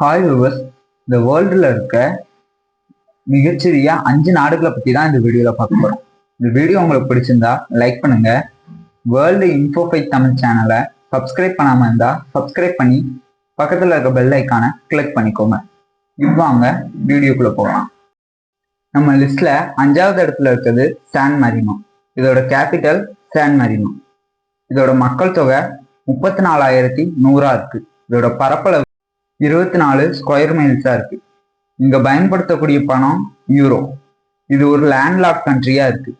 Hi viewers இந்த வேர்ல்டில் இருக்க மிகச்சிறிய அஞ்சு நாடுகளை பற்றி தான் இந்த வீடியோவில் பார்க்க போகிறோம் இந்த வீடியோ உங்களுக்கு பிடிச்சிருந்தா லைக் பண்ணுங்க. வேர்ல்டு இன்ஃபோஃபை தமிழ் சேனலை சப்ஸ்கிரைப் பண்ணாமல் இருந்தால் சப்ஸ்கிரைப் பண்ணி பக்கத்தில் இருக்க பெல் ஐக்கானை கிளிக் பண்ணிக்கோங்க. இவ்வாங்க வீடியோக்குள்ளே போகலாம். நம்ம லிஸ்ட்டில் அஞ்சாவது இடத்துல இருக்கிறது சான் மரினோ இதோட கேபிட்டல் சான் மரினோ இதோட மக்கள் தொகை முப்பத்தி நாலாயிரத்தி நூறா இருக்கு. இதோட பரப்பளவு இருபத்தி நாலு ஸ்கொயர் மைல்ஸாக இருக்குது இங்கே பயன்படுத்தக்கூடிய பணம் யூரோ இது ஒரு லேண்ட்லாக் கண்ட்ரியாக இருக்குது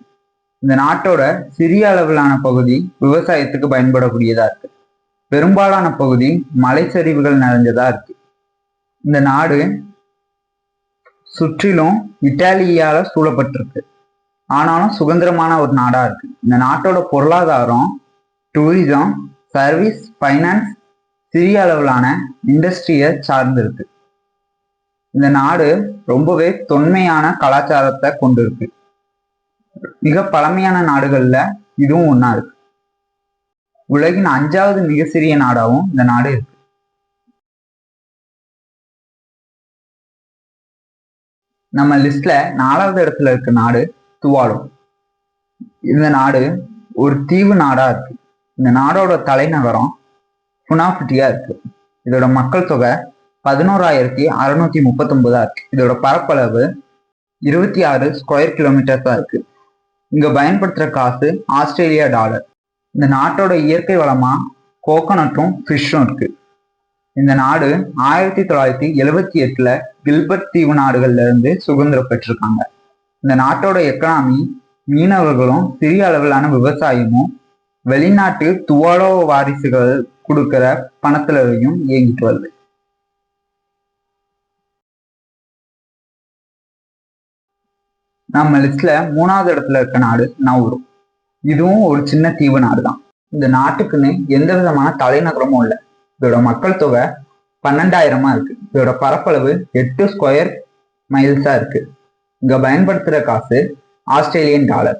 இந்த நாட்டோட சிறிய அளவிலான பகுதி விவசாயத்துக்கு பயன்படக்கூடியதா இருக்கு. பெரும்பாலான பகுதி மலைச்சரிவுகள் நிறைஞ்சதா இருக்கு. இந்த நாடு சுற்றிலும் இத்தாலியால சூழப்பட்டிருக்கு. ஆனாலும் சுதந்திரமான ஒரு நாடா இருக்கு. இந்த நாட்டோட பொருளாதாரம் டூரிசம் சர்வீஸ் ஃபைனான்ஸ் சிறிய அளவிலான இண்டஸ்ட்ரியை சார்ந்து இருக்கு இந்த நாடு ரொம்பவே தொன்மையான கலாச்சாரத்தை கொண்டு இருக்கு மிக பழமையான நாடுகள்ல இதுவும் ஒன்னா இருக்கு. உலகின் அஞ்சாவது மிக சிறிய நாடாவும் இந்த நாடு இருக்கு. நம்ம லிஸ்ட்ல நாலாவது இடத்துல இருக்க நாடு துவாலும் இந்த நாடு ஒரு தீவு நாடா இருக்கு. இந்த நாடோட தலைநகரம் புனாஃபிட்டியா இருக்கு. இதோட மக்கள் தொகை பதினோராயிரத்தி அறுநூத்தி முப்பத்தொன்பதா இருக்கு. இதோட பரப்பளவு இருபத்தி ஆறு ஸ்கொயர் கிலோமீட்டர்ஸ் தான் இருக்கு. இங்க பயன்படுத்துற காசு ஆஸ்திரேலியா டாலர் இந்த நாட்டோட இயற்கை வளமா கோகனட்டும் ஃபிஷ்ஷும் இருக்கு. இந்த நாடு ஆயிரத்தி தொள்ளாயிரத்தி எழுபத்தி எட்டுல கில்பர்ட் தீவு நாடுகள்ல இருந்து சுதந்திரம் பெற்றிருக்காங்க. இந்த நாட்டோட எக்கனாமி மீனவர்களும் சிறிய அளவிலான விவசாயமும் வெளிநாட்டு துவாலோ வாரிசுகள் கொடுக்கிற பணத்திலையும் இயங்கிட்டு வருது. நம்ம லிஸ்ட்ல மூணாவது இடத்துல இருக்க நாடு நவுரு. இதுவும் ஒரு சின்ன தீவு நாடு தான் இந்த நாட்டுக்குன்னு எந்த விதமான தலைநகரமும் இல்லை. இதோட மக்கள் தொகை பன்னெண்டாயிரமா இருக்கு. இதோட பரப்பளவு எட்டு ஸ்கொயர் மைல்ஸா இருக்கு. இங்க பயன்படுத்துற காசு ஆஸ்திரேலியன் டாலர்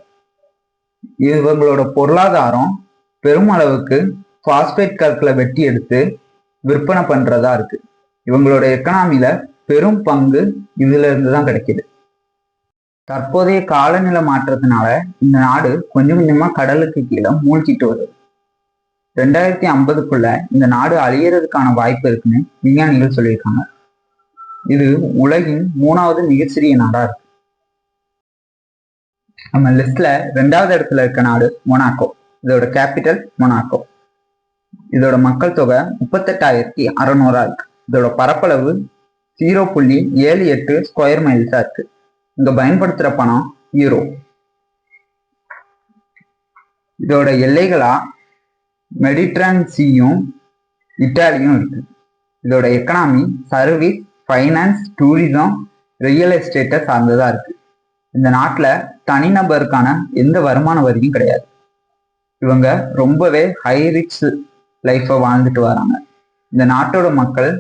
இவங்களோட பொருளாதாரம் பெருமளவுக்கு பாஸ்பேட் கற்களை வெட்டி எடுத்து விற்பனை பண்றதா இருக்கு. இவங்களோட எக்கனாமில பெரும் பங்கு இதுல இருந்து தான் கிடைக்குது. தற்போதைய காலநிலை மாற்றத்தினால இந்த நாடு கொஞ்சம் கொஞ்சமா கடலுக்கு கீழே மூழ்கிட்டு வருது. ரெண்டாயிரத்தி ஐம்பதுக்குள்ள இந்த நாடு அழியறதுக்கான வாய்ப்பு இருக்குன்னு விஞ்ஞானிகள் சொல்லியிருக்காங்க. இது உலகின் மூணாவது மிகச்சிறிய நாடா இருக்கு. நம்ம லிஸ்ட்ல ரெண்டாவது இடத்துல இருக்க நாடு மொனாக்கோ. இதோட கேபிட்டல் மொனாக்கோ. இதோட மக்கள் தொகை முப்பத்தெட்டாயிரத்தி அறநூறா இருக்கு. இதோட பரப்பளவு ஜீரோ புள்ளி ஏழு எட்டு ஸ்கொயர் மைல்ஸா இருக்கு. இங்க பயன்படுத்துற பணம் யூரோ இதோட எல்லைகளா மெடிட்ரன் சீயும் இட்டாலியும் இருக்கு. இதோட economy service finance tourism real எஸ்டேட்டை சார்ந்ததா இருக்கு. இந்த நாட்டில் தனிநபருக்கான எந்த வருமான வரியும் கிடையாது. இவங்க ரொம்பவே ஹை ரிச் லைஃப்பை வாழ்ந்துட்டு வராங்க. இந்த நாட்டோட மக்கள்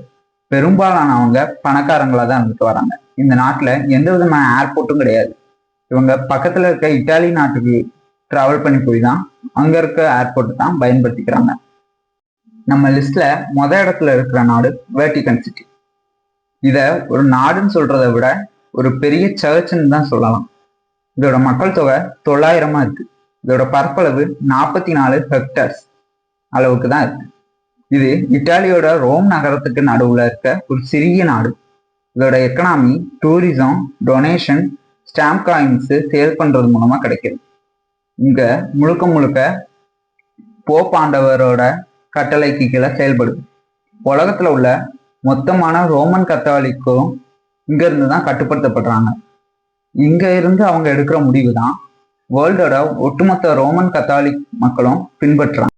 பெரும்பாலானவங்க பணக்காரங்களாக தான் இருந்துட்டு வராங்க. இந்த நாட்டில் எந்த விதமான ஏர்போர்ட்டும் கிடையாது. இவங்க பக்கத்தில் இருக்க இட்டாலி நாட்டுக்கு ட்ராவல் பண்ணி போய் தான் அங்கே இருக்க ஏர்போர்ட் தான் பயன்படுத்திக்கிறாங்க. நம்ம லிஸ்ட்ல மொத இடத்துல இருக்கிற நாடு வேட்டிகன் சிட்டி இதை ஒரு நாடுன்னு சொல்றதை விட ஒரு பெரிய சர்ச்சுன்னு தான் சொல்லலாம். இதோட மக்கள் தொகை தொள்ளாயிரமா இருக்கு. இதோட பரப்பளவு நாற்பத்தி நாலு ஹெக்டர்ஸ் அளவுக்கு தான் இருக்கு. இது இத்தாலியோட ரோம் நகரத்துக்கு நடுவுல இருக்க ஒரு சிறிய நாடு. இதோட economy tourism donation stamp coins sale பண்றது மூலமா கிடைக்கிது. இங்க முழுக்க முழுக்க போப்பாண்டவரோட கட்டளைக்கு கீழே செயல்படுது. உலகத்துல உள்ள மொத்தமான ரோமன் கத்தாலிக்கும் இங்க இருந்து தான் கட்டுப்படுத்தப்படுறாங்க. இங்க இருந்து அவங்க எடுக்கிற முடிவு தான் வேர்ல்டோட ஒட்டுமொத்த ரோமன் கத்தாலிக் மக்களும் பின்பற்றுறாங்க.